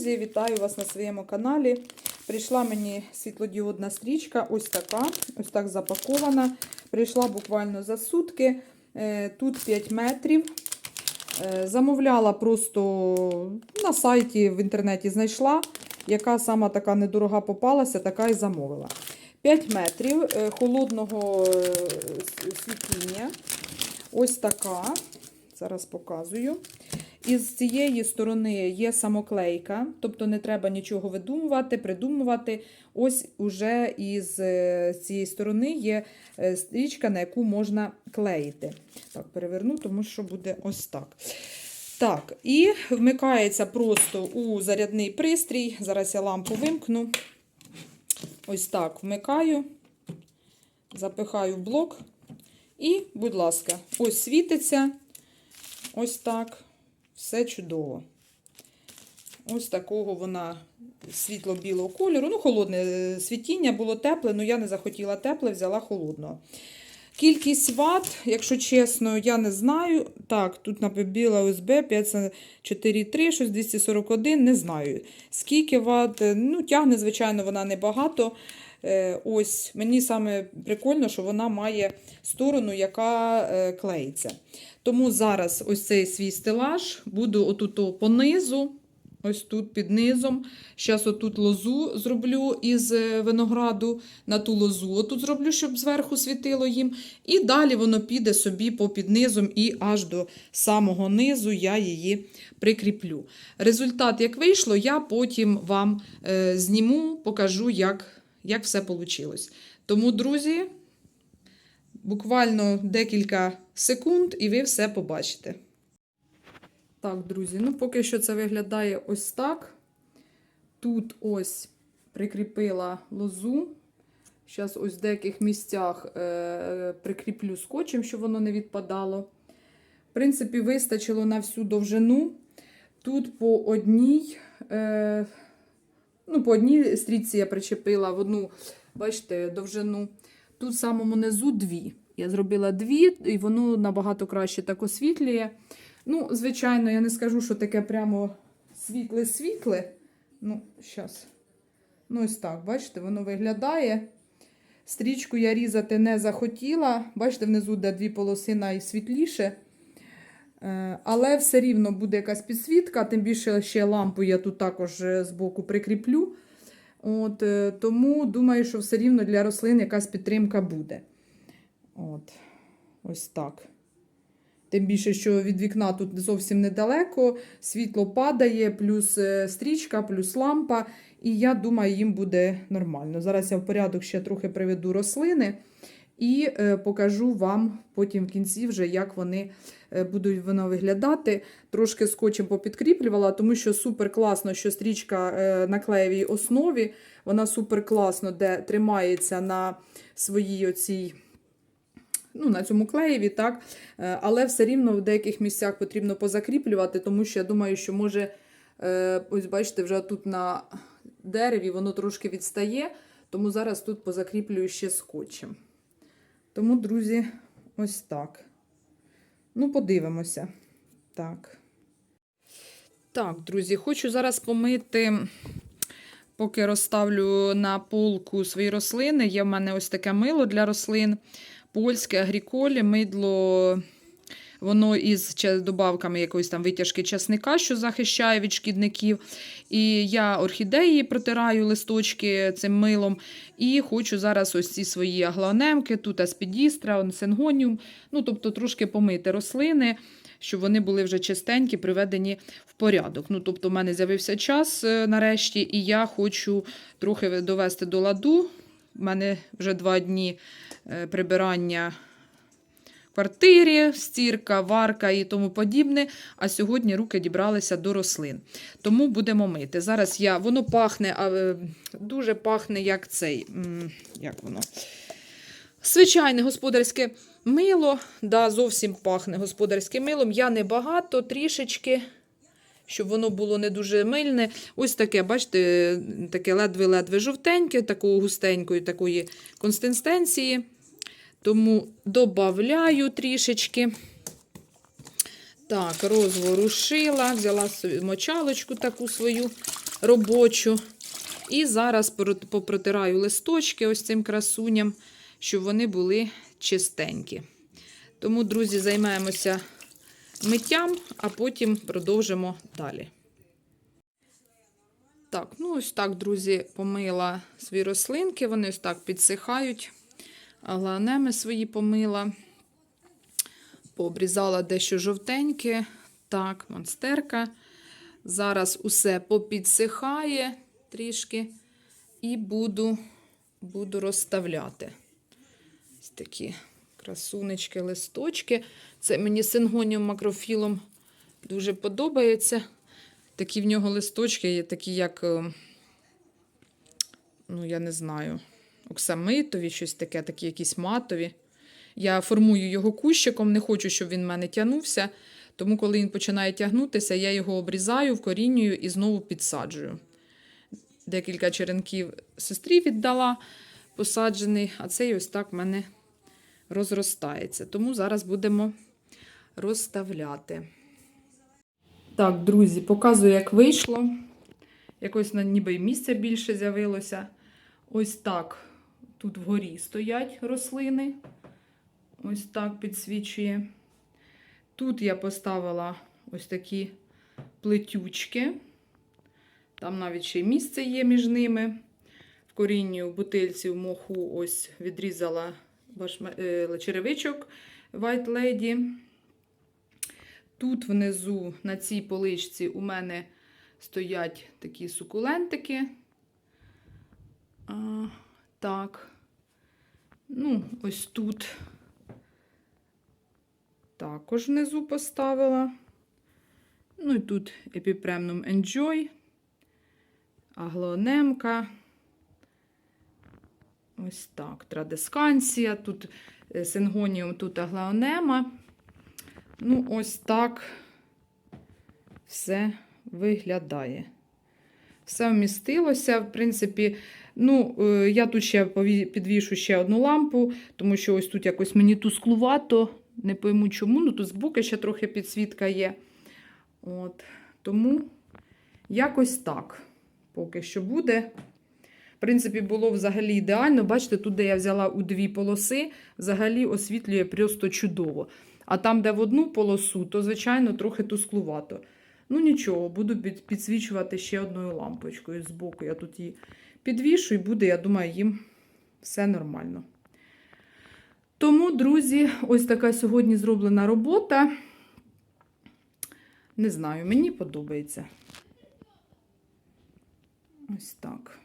Друзі, вітаю вас на своєму каналі. Прийшла мені світлодіодна стрічка, ось така, ось так запакована. Прийшла буквально за сутки. Е, Тут 5 метрів. Е, Замовляла просто на сайті в інтернеті знайшла, яка сама така недорога попалася, така і замовила. 5 метрів е, холодного світіння. Ось така. Зараз показую. Із цієї сторони є самоклейка, тобто не треба нічого видумувати, придумувати. Ось уже із е, цієї сторони є е, стрічка, на яку можна клеїти. Так, переверну, тому що буде ось так. Так, і вмикається просто у зарядний пристрій. Зараз я лампу вимкну. Ось так вмикаю, запихаю блок. І, будь ласка, ось світиться. Ось так. Все чудово. Ось такого вона світло-білого кольору. Ну, холодне е, світіння, було тепле, але я не захотіла тепле, взяла холодного. Кількість ват, якщо чесно, я не знаю. Так, тут написано ОСБ 543, щось 241, не знаю. Скільки ват, е, ну, тягне, звичайно, вона небагато. Е, Ось, мені саме прикольно, що вона має сторону, яка е, клеїться. Тому зараз ось цей свій стелаж буду отут по низу, ось тут під низом. Зараз отут лозу зроблю із е, винограду на ту лозу. Отут зроблю, щоб зверху світило їм. І далі воно піде собі по під низом і аж до самого низу я її прикріплю. Результат, як вийшло, я потім вам зніму, покажу, як, як все вийшло. Тому, друзі, буквально декілька секунд, і ви все побачите. Так, друзі, ну поки що це виглядає ось так. Тут ось прикріпила лозу. Зараз ось в деяких місцях е, прикріплю скотчем, щоб воно не відпадало. В принципі, вистачило на всю довжину. Тут по одній, е, ну, по одній стрічці я причепила в одну, бачите, довжину. Тут в самому низу дві. Я зробила дві, і воно набагато краще так освітлює. Ну, звичайно, я не скажу, що таке прямо світле-світле. Ну, зараз. Ну, ось так, бачите, воно виглядає. Стрічку я різати не захотіла. Бачите, внизу де дві полоси найсвітліше. Е, Але все рівно буде якась підсвітка, тим більше ще лампу я тут також е, збоку прикріплю. От, е, Тому думаю, що все рівно для рослин якась підтримка буде. От, Ось так. Тим більше, що від вікна тут зовсім недалеко, світло падає, плюс стрічка, плюс лампа. І я думаю, їм буде нормально. Зараз я в порядок ще трохи приведу рослини і е, покажу вам потім в кінці, вже, як вони е, будуть воно виглядати. Трошки скотчем попідкріплювала, тому що супер класно, що стрічка е, на клеєвій основі. Вона супер класно, де тримається на своїй оцій ну, на цьому клеєві, так? Але все рівно в деяких місцях потрібно позакріплювати, тому що я думаю, що може, ось бачите, вже тут на дереві воно трошки відстає, тому зараз тут позакріплюю ще скотчем. Тому, друзі, ось так. Ну, подивимося. Так. Так, друзі, хочу зараз помити, поки розставлю на полку свої рослини. Є в мене ось таке мило для рослин польське агріколі, мидло, воно із добавками якоїсь там витяжки часника, що захищає від шкідників. І я орхідеї протираю листочки цим милом. І хочу зараз ось ці свої аглонемки, тут аспідістра, сингоніум, ну тобто трошки помити рослини. Щоб вони були вже чистенькі, приведені в порядок. Ну, тобто, в мене з'явився час е, нарешті, і я хочу трохи довести до ладу. У мене вже два дні е, прибирання квартирі, стірка, варка і тому подібне. А сьогодні руки дібралися до рослин. Тому будемо мити. Зараз я, воно пахне, а, е, дуже пахне, як цей. Як воно? Звичайне господарське мило. Да, зовсім пахне господарським милом. Я не багато, трішечки. Щоб воно було не дуже мильне. Ось таке, бачите, таке ледве-ледве жовтеньке, такого густенької такої консистенції. Тому додаю трішечки. Так, розворушила, взяла мочалочку таку свою робочу. І зараз попротираю листочки ось цим красуням, щоб вони були чистенькі. Тому, друзі, займаємося миттям, а потім продовжимо далі. Так, ну ось так, друзі, помила свої рослинки, вони ось так підсихають. Агланеми свої помила. Пообрізала дещо жовтеньке. Так, монстерка. Зараз усе попідсихає трішки. І буду, буду розставляти. Ось такі красунечки, листочки. Це мені сингоніум макрофілом дуже подобається. Такі в нього листочки такі, як, е, ну, я не знаю, оксамитові, щось таке, такі якісь матові. Я формую його кущиком, не хочу, щоб він в мене тягнувся. Тому, коли він починає тягнутися, я його обрізаю, вкорінюю і знову підсаджую. Декілька черенків сестрі віддала посаджений, а цей ось так в мене розростається. Тому зараз будемо розставляти. Так, друзі, показую, як вийшло. Якось ніби й місця більше з'явилося. Ось так тут вгорі стоять рослини. Ось так підсвічує. Тут я поставила ось такі плетючки. Там навіть ще місце є між ними. В корінні у бутильці в моху ось відрізала е, черевичок White Lady. Тут внизу на цій поличці у мене стоять такі сукулентики. А, так. Ну, ось тут також внизу поставила. Ну і тут епіпремнум Enjoy, аглонемка. Ось так. Традесканція, тут е, сингоніум, тут аглонема. Ну, ось так все виглядає. Все вмістилося. В принципі, ну, е, я тут ще підвішу ще одну лампу, тому що ось тут якось мені тусклувато, не пойму чому. Ну, тут збоку ще трохи підсвітка є. От. Тому якось так поки що буде. В принципі, було взагалі ідеально. Бачите, тут, де я взяла у дві полоси, взагалі освітлює просто чудово. А там, де в одну полосу, то, звичайно, трохи тусклувато. Ну, нічого, буду підсвічувати ще одною лампочкою збоку. Я тут її підвішу і буде, я думаю, їм все нормально. Тому, друзі, ось така сьогодні зроблена робота. Не знаю, мені подобається. Ось так.